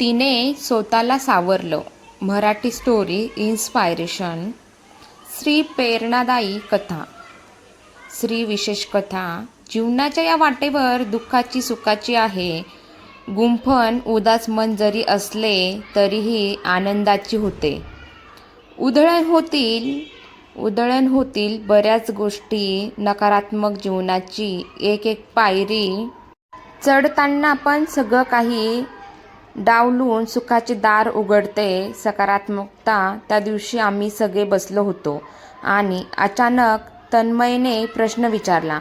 तिने स्वतःला सावरलं. मराठी स्टोरी इन्स्पायरेशन श्री प्रेरणादायी कथा. श्री विशेष कथा जीवनाच्या या वाटेवर दुःखाची सुखाची आहे. गुंफण उदास मन जरी असले तरीही आनंदाची होते. उधळण होतील उधळण होतील बऱ्याच गोष्टी नकारात्मक जीवनाची. एक एक पायरी चढताना पण सगळं काही डावलून सुखाचे दार उघडते सकारात्मकता त्या दिवशी आम्ही सगळे बसलो होतो. आणि अचानक तन्मयने प्रश्न विचारला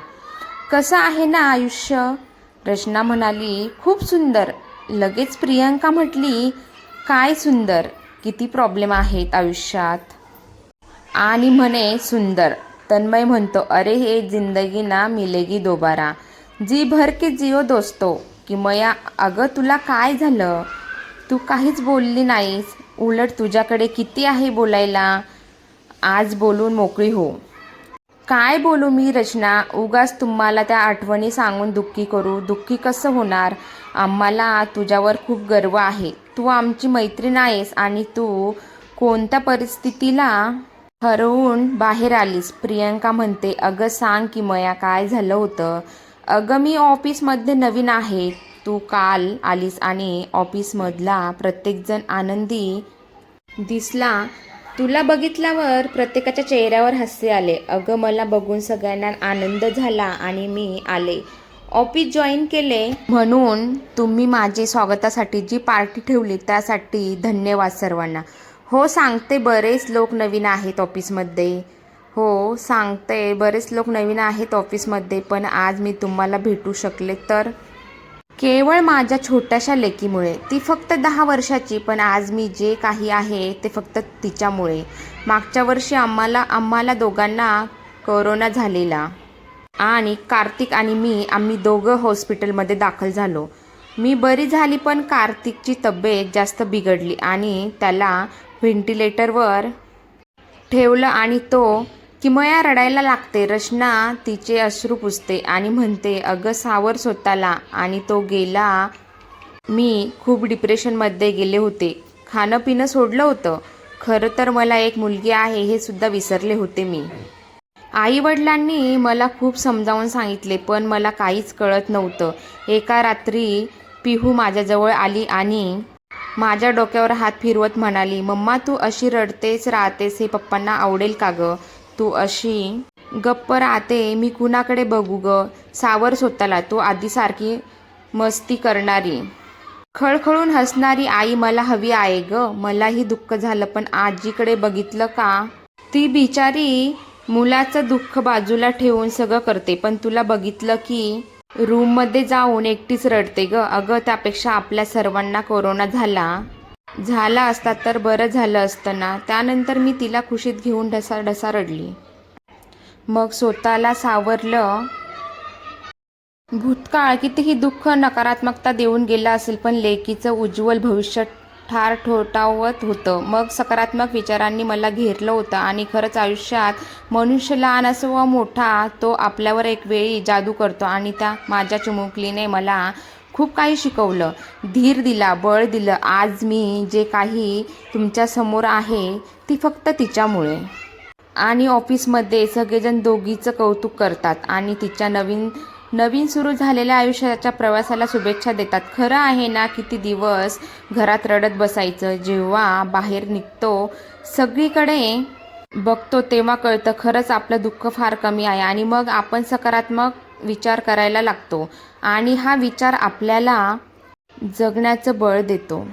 कसं आहे ना आयुष्य? रचना म्हणाली खूप सुंदर. लगेच प्रियंका म्हटली काय सुंदर? किती प्रॉब्लेम आहेत आयुष्यात. आणि म्हणे सुंदर. तन्मय म्हणतो अरे हे जिंदगी ना मिलेगी दोबारा. जी भर के जिओ दोस्तो. की मया अगं तुला काय झालं? तू काहीच बोलली नाहीस. उलट तुझ्याकडे किती आहे बोलायला? आज बोलून मोकळी हो. काय बोलू मी रचना? उगाच तुम्हाला त्या आठवणी सांगून दुःखी करू. दुःखी कसं होणार? आम्हाला तुझ्यावर खूप गर्व आहे. तू आमची मैत्रीण आहेस आणि तू कोणत्या परिस्थितीला हरवून बाहेर आलीस? प्रियंका म्हणते अगं सांग की मया काय झालं होतं? अगं मी ऑफिसमध्ये नवीन आहे. तू काल आलीस आणि ऑफिसमधला प्रत्येकजण आनंदी दिसला. तुला बघितल्यावर प्रत्येकाच्या चेहऱ्यावर हसे आले. अगं मला बघून सगळ्यांना आनंद झाला आणि मी आले. ऑफिस जॉईन केले. म्हणून तुम्ही माझे स्वागतासाठी जी पार्टी ठेवली त्यासाठी धन्यवाद सर्वांना. हो सांगते बरेच लोक नवीन आहेत ऑफिसमध्ये. हो सांगते. बरेच लोक नवीन आहेत ऑफिसमध्ये पण आज मी तुम्हाला भेटू शकले तर? केवळ माझ्या छोट्याशा लेकीमुळे. ती फक्त दहा वर्षाची पण आज मी जे काही आहे ते फक्त तिच्यामुळे. मागच्या वर्षी आम्हाला आम्हाला दोघांना कोरोना झालेला. आणि कार्तिक आणि मी आम्ही दोघं हॉस्पिटलमध्ये दाखल झालो. मी बरी झाली पण कार्तिकची तब्येत जास्त बिघडली आणि त्याला व्हेंटिलेटरवर ठेवलं आणि तो किमया रडायला लागते. रचना तिचे अश्रू पुसते आणि म्हणते अगं सावर स्वतःला. आणि तो गेला. मी खूप डिप्रेशनमध्ये गेले होते. खाणं पिणं सोडलं होतं. खरं तर मला एक मुलगी आहे हे सुद्धा विसरले होते मी. आई वडिलांनी मला खूप समजावून सांगितले पण मला काहीच कळत नव्हतं. एका रात्री पिहू माझ्याजवळ आली आणि माझ्या डोक्यावर हात फिरवत म्हणाली मम्मा तू अशी रडतेच राहतेस हे पप्पांना आवडेल का गं? तू अशी. गप्प राहते मी कुणाकडे बघू ग? सावर स्वतःला तू आधीसारखी मस्ती करणारी. खळखळून हसणारी आई मला हवी आहे ग. मलाही दुःख झालं पण आजीकडे बघितलं का? ती बिचारी मुलाचं दुःख बाजूला ठेवून सगळं करते पण तुला बघितलं की रूममध्ये जाऊन एकटीच रडते ग. अगं त्यापेक्षा आपल्या सर्वांना कोरोना झाला. झाला असता तर बरं झालं असतं ना. त्यानंतर मी तिला खुशीत घेऊन ढसा ढसा रडली. मग स्वतःला सावरलं भूतकाळ कितीही दुःख नकारात्मकता देऊन गेला असेल पण लेकीचं उज्ज्वल भविष्य ठार ठोठावत होतं. मग सकारात्मक विचारांनी मला घेरलं होतं आणि खरंच आयुष्यात मनुष्य लहान असो व मोठा तो आपल्यावर एक वेळी जादू करतो आणि त्या माझ्या चिमुकलीने मला खूप काही शिकवलं. धीर दिला बळ दिलं. आज मी जे काही तुमच्यासमोर आहे ती फक्त तिच्यामुळे. आणि ऑफिसमध्ये सगळेजण दोघीचं कौतुक करतात आणि तिच्या नवीन नवीन सुरू झालेल्या आयुष्याच्या प्रवासाला शुभेच्छा देतात. खरं आहे ना किती दिवस घरात रडत बसायचं. जेव्हा बाहेर निघतो सगळीकडे बघतो तेव्हा कळतं खरंच आपलं दुःख फार कमी आहे. आणि मग आपण सकारात्मक विचार करायला लागतो आणि हा विचार आपल्याला जगण्याचं बळ देतो.